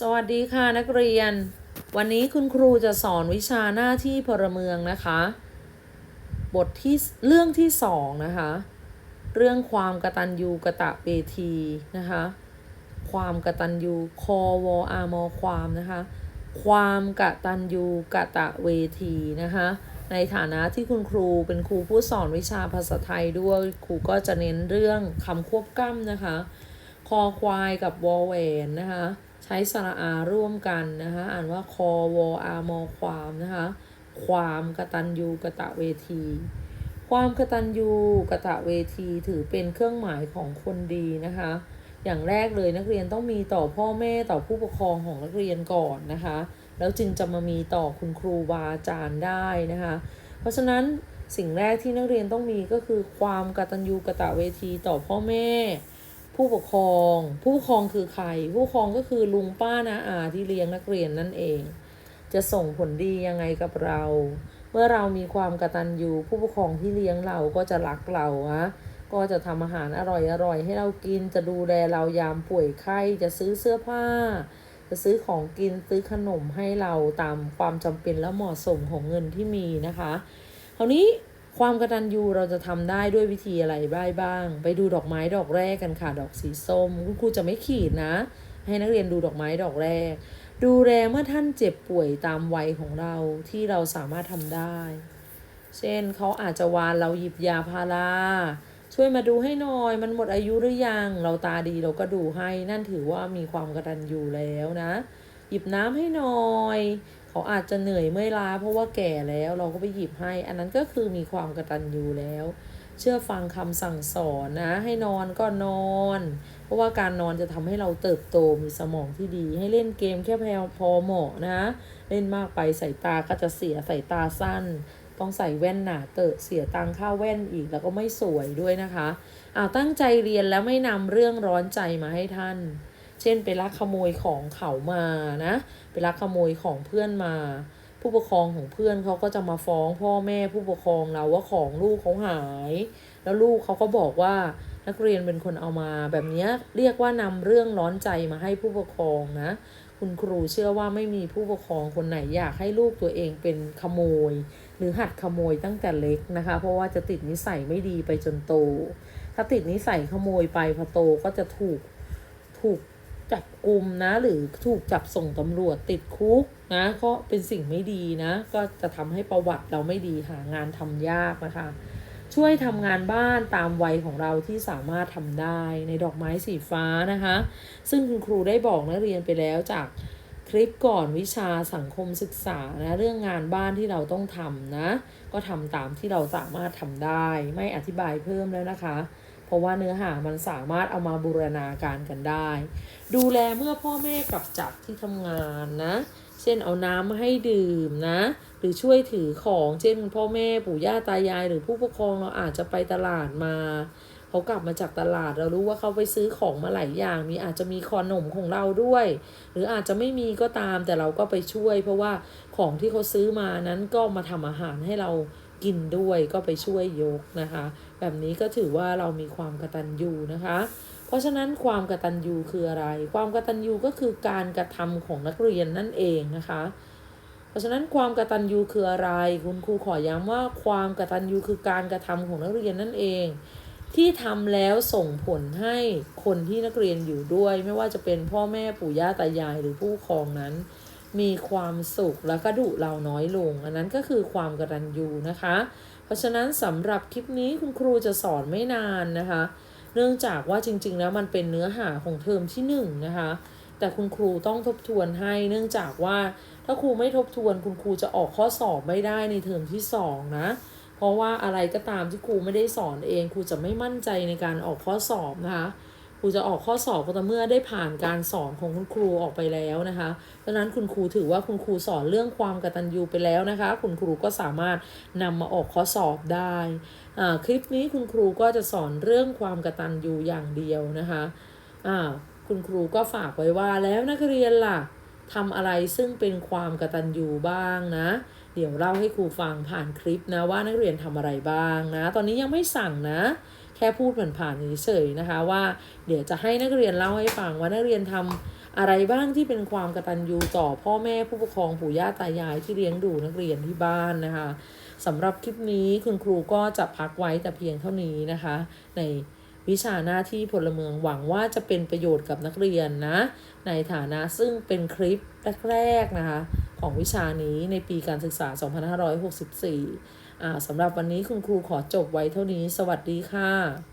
สวัสดีค่ะนักเรียน วันนี้คุณครูจะสอนวิชาหน้าที่พลเมืองนะคะ บทที่เรื่องที่สองนะคะ เรื่องความกระตัญญูกระตะเวทีนะคะ ความกระตัญญูคอวออามอความนะคะ ความกระตัญญูกระตะเวทีนะคะ ในฐานะที่คุณครูเป็นครูผู้สอนวิชาภาษาไทยด้วยครูก็จะเน้นเรื่องคำควบกล้ำนะคะ อควายกับวอแหวนนะคะ ใช้สระอาร่วมกันนะคะ อ่านว่าคอวออามอความนะคะ ความกตัญญูกะตะเวที ความกตัญญูกะตะเวทีถือเป็นเครื่องหมายของคนดีนะคะ อย่างแรกเลยนักเรียนต้องมีต่อพ่อแม่ต่อผู้ปกครองของนักเรียนก่อนนะคะ แล้วจึงจะมามีต่อคุณครูบาอาจารย์ได้นะคะ เพราะฉะนั้นสิ่งแรกที่นักเรียนต้องมีก็คือความกตัญญูกะตะเวทีต่อพ่อแม่ ผู้ปกครอง ผู้ปกครองคือใคร ผู้ปกครองก็คือลุงป้านาอาที่เลี้ยงนักเรียนนั่นเอง จะส่งผลดียังไงกับเรา เมื่อเรามีความกระตัญญูผู้ปกครองที่เลี้ยงเราก็จะรักเราอะก็จะทำอาหารอร่อยๆให้เรากิน จะดูแลเรายามป่วยไข้จะซื้อเสื้อผ้า จะซื้อของกินซื้อขนมให้เราตามความจำเป็นและเหมาะสมของเงินที่มีนะคะคราวนี้ ความกระตัญญูเราจะทำได้ด้วยวิธีอะไรบ้าง ไปดูดอกไม้ดอกแรกกันค่ะ ดอกสีส้มคุณครูจะไม่ขีดนะ ให้นักเรียนดูดอกไม้ดอกแรก ดูแลเมื่อท่านเจ็บป่วยตามวัยของเราที่เราสามารถทำได้ เช่นเขาอาจจะวานเราหยิบยาพาราช่วยมาดูให้หน่อย มันหมดอายุหรือยัง เราตาดีเราก็ดูให้นั่นถือว่ามีความกระตัญญูแล้วนะ หยิบน้ำให้หน่อย เขาอาจจะเหนื่อยเมื่อยล้าเพราะว่าแก่แล้วเราก็ไปหยิบให้ อันนั้นก็คือมีความกระตัญญูแล้ว เชื่อฟังคำสั่งสอนนะ ให้นอนก็นอน เพราะว่าการนอนจะทำให้เราเติบโตมีสมองที่ดี ให้เล่นเกมแค่พอเหมาะนะ เล่นมากไปสายตาก็จะเสียสายตาสั้น ต้องใส่แว่นหนาเตอะเสียตังค่าแว่นอีกแล้วก็ไม่สวยด้วยนะคะอ้าวตั้งใจเรียนแล้วไม่นำเรื่องร้อนใจมาให้ท่าน เช่นไปลักขโมยของเขามานะไปลักขโมยของเพื่อนมา ผู้ปกครองของเพื่อนเขาก็จะมาฟ้องพ่อแม่ผู้ปกครองเราว่าของลูกเขาหาย แล้วลูกเขาก็บอกว่านักเรียนเป็นคนเอามา แบบนี้เรียกว่านำเรื่องร้อนใจมาให้ผู้ปกครองนะ คุณครูเชื่อว่าไม่มีผู้ปกครองคนไหนอยากให้ลูกตัวเองเป็นขโมย หรือหัดขโมยตั้งแต่เล็กนะคะ เพราะว่าจะติดนิสัยไม่ดีไปจนโต ถ้าติดนิสัยขโมยไปพอโตก็จะถูกถูก จับกลุ่มนะ หรือถูกจับส่งตำรวจติดคุกนะก็เป็นสิ่งไม่ดีนะ ก็จะทำให้ประวัติเราไม่ดีหางานทำยากนะคะ ช่วยทำงานบ้านตามวัยของเราที่สามารถทำได้ในดอกไม้สีฟ้านะคะ ซึ่งคุณครูได้บอกนักเรียนไปแล้วจากคลิปก่อนวิชาสังคมศึกษานะเรื่องงานบ้านที่เราต้องทำนะ ก็ทำตามที่เราสามารถทำได้ ไม่อธิบายเพิ่มแล้วนะคะ ราะว่าเนื้อหามันสามารถเอามาบูรณาการกันได้ ดูแลเมื่อพ่อแม่กลับจากที่ทำงานนะ เช่นเอาน้ำมาให้ดื่มนะ หรือช่วยถือของเช่น พ่อแม่ปู่ย่าตายาย หรือผู้ปกครองเราอาจจะไปตลาดมาเขากลับมาจากตลาดเรารู้ว่าเขาไปซื้อของมาหลายอย่าง มีอาจจะมีขนมของเราด้วย หรืออาจจะไม่มีก็ตามแต่เราก็ไปช่วย เพราะว่าของที่เขาซื้อมานั้นก็มาทำอาหารให้เรากินด้วยก็ไปช่วยยกนะคะ แบบนี้ก็ถือว่าเรามีความกตัญญูนะคะ เพราะฉะนั้นความกตัญญูคืออะไร ความกตัญญูก็คือการกระทำของนักเรียนนั่นเองนะคะ เพราะฉะนั้นความกตัญญูคืออะไร คุณครูขอย้ำว่าความกตัญญูคือการกระทำของนักเรียนนั่นเอง ที่ทำแล้วส่งผลให้คนที่นักเรียนอยู่ด้วย ไม่ว่าจะเป็นพ่อแม่ปู่ย่าตายายหรือผู้ปกครองนั้น มีความสุขแล้วก็ดุเราน้อยลง อันนั้นก็คือความกตัญญูนะคะ เพราะฉะนั้นสำหรับคลิปนี้คุณครูจะสอนไม่นานนะคะ เนื่องจากว่าจริง ๆ แล้วมันเป็นเนื้อหาของเทอมที่หนึ่งนะคะ แต่คุณครูต้องทบทวนให้เนื่องจากว่าถ้าครูไม่ทบทวนคุณครูจะออกข้อสอบไม่ได้ในเทอมที่สองนะเพราะว่าอะไรก็ตามที่ครูไม่ได้สอนเองครูจะไม่มั่นใจในการออกข้อสอบนะคะ ครูจะออกข้อสอบก็ต่อเมื่อได้ผ่านการสอนของคุณครูออกไปแล้วนะคะดังนั้นคุณครูถือว่าคุณครูสอนเรื่องความกตัญญูไปแล้วนะคะ คุณครูก็สามารถนำมาออกข้อสอบได้คลิปนี้คุณครูก็จะสอนเรื่องความกตัญญูอย่างเดียวนะคะคุณครูก็ฝากไว้ว่าแล้วนักเรียนล่ะทำอะไรซึ่งเป็นความกตัญญูบ้างนะ เดี๋ยวเล่าให้ครูฟังผ่านคลิปนะว่านักเรียนทำอะไรบ้างนะ ตอนนี้ยังไม่สั่งนะ ค่พูดผ่านๆเฉยๆนะคะว่า เดี๋ยวจะให้นักเรียนเล่าให้ฟังว่านักเรียนทำอะไรบ้างที่เป็นความกตัญญูต่อพ่อแม่ผู้ปกครองปู่ย่าตายายที่เลี้ยงดูนักเรียนที่บ้านนะคะสำหรับคลิปนี้คุณครูก็จะพักไว้แต่เพียงเท่านี้นะคะ ในวิชาหน้าที่พลเมืองหวังว่าจะเป็นประโยชน์กับนักเรียนนะ ในฐานะซึ่งเป็นคลิปแรกๆนะคะ ของวิชานี้ในปีการศึกษา 2564อ่าสำหรับวันนี้คุณครูขอจบไว้เท่านี้ สวัสดีค่ะ